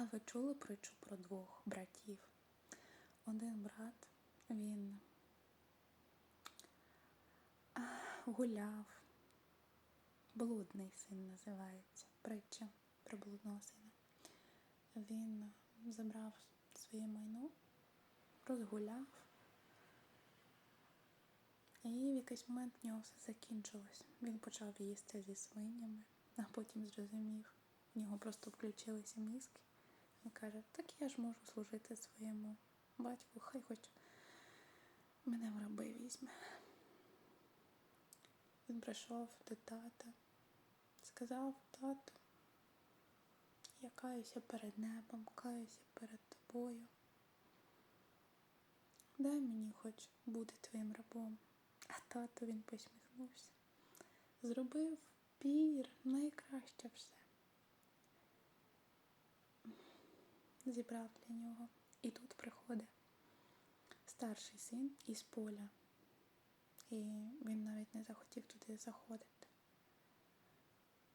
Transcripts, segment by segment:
А ви чули притчу про двох братів? Один брат, він гуляв. Блудний син називається. Притча про блудного сина. Він забрав своє майно, розгуляв. І в якийсь момент в нього все закінчилось. Він почав їсти зі свинями, а потім зрозумів, в нього просто включилися мізки. Він каже, так я ж можу служити своєму батьку, хай хоч мене в раби візьме. Він прийшов до тата, сказав, тату, я каюся перед небом, каюся перед тобою. Дай мені хоч бути твоїм рабом. А тато він посміхнувся. Зробив пір, найкраще все. Зібрав для нього. І тут приходить старший син із поля. І він навіть не захотів туди заходити.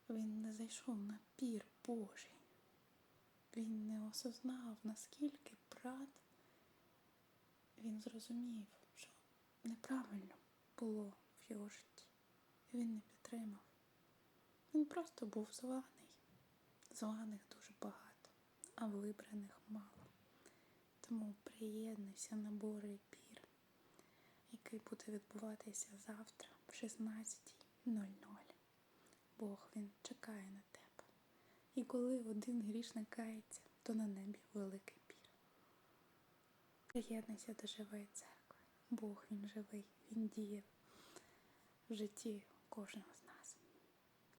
Він не зайшов на пір Божий. Він не осознав, наскільки брат він зрозумів, що неправильно було в його житті. Він не підтримав. Він просто був званий. Званих дуже багато, а вибраних мало. Тому приєднуйся на Божий пір, який буде відбуватися завтра в 16.00. Бог він чекає на тебе. І коли один грішник кається, то на небі великий пір. Приєднуйся до живої церкви. Бог він живий, він діє в житті кожного з